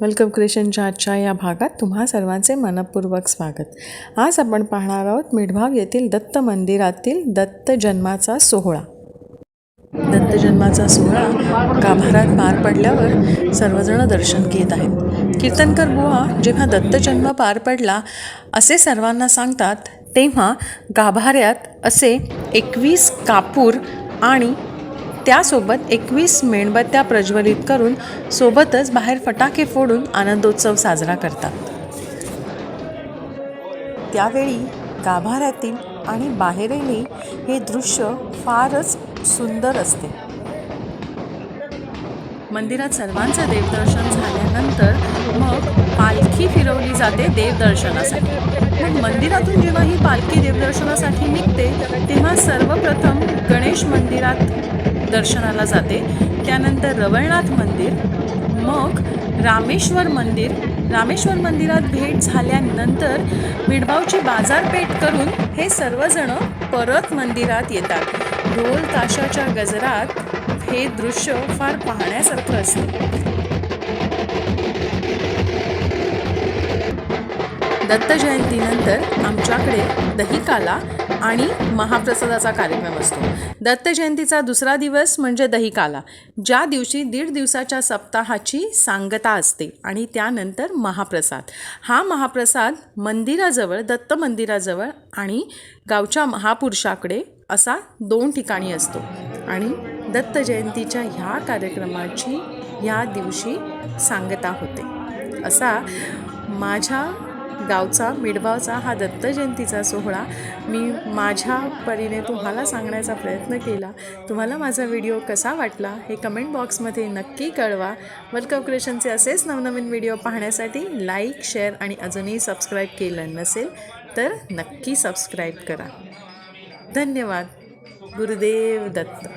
Welcome क्रिएशनच्या आजच्या या भागात तुम्हा सर्वांचे मनपूर्वक स्वागत. आज आपण पाहणार आहोत मिढभाव येथील दत्त मंदिरातील दत्त जन्माचा सोहळा. दत्त जन्माचा सोहळा गाभारात पार पडल्यावर सर्वजण दर्शन घेत आहेत. कीर्तनकर बुवा जेव्हा दत्त जन्म पार पडला असे सर्वांना सांगतात तेव्हा गाभाऱ्यात असे एकवीस कापूर आणि त्यासोबत एकवीस मेणबत्त्या प्रज्वलित करून सोबतच बाहेर फटाके फोडून आनंदोत्सव साजरा करतात. त्यावेळी गाभाऱ्यातील आणि बाहेरील हे दृश्य फारच सुंदर असते. मंदिरात सर्वांचं देवदर्शन झाल्यानंतर मग पालखी फिरवली जाते देवदर्शनासाठी. मग मंदिरातून जेव्हा ही पालखी देवदर्शनासाठी निघते तेव्हा सर्वप्रथम गणेश मंदिरात दर्शनाला जाते. त्यानंतर रवळनाथ मंदिर मग रामेश्वर मंदिर. रामेश्वर मंदिरात भेट झाल्यानंतर बिडबावची बाजारपेठ करून हे सर्वजण परत मंदिरात येतात. ढोल ताशाच्या गजरात हे दृश्य फार पाहण्यासारखं असते. दत्त जयंतीनंतर आमच्याकडे दहीकाला आणि महाप्रसादाचा कार्यक्रम असतो. दत्त जयंतीचा दुसरा दिवस म्हणजे दहीकाला. ज्या दिवशी दीड दिवसाच्या सप्ताहाची सांगता असते आणि त्यानंतर महाप्रसाद. हा महाप्रसाद मंदिराजवळ दत्त मंदिराजवळ आणि गावच्या महापुरुषाकडे असा दोन ठिकाणी असतो. आणि दत्त जयंतीच्या ह्या कार्यक्रमाची ह्या दिवशी सांगता होते. असा माझ्या गावचा मिडबावचा हा दत्त जयंतीचा सोहळा. मी माझ्या परीने तुम्हाला सांगण्याचा प्रयत्न केला. तुम्हाला माझा व्हिडिओ कसा वाटला हे कमेंट बॉक्समध्ये नक्की कळवा. वेलकम क्रिएशनचे असेच नवनवीन व्हिडिओ पाहण्यासाठी लाईक शेअर आणि अजूनही सबस्क्राईब केलं नसेल तर नक्की सबस्क्राईब करा. धन्यवाद. गुरुदेव दत्त.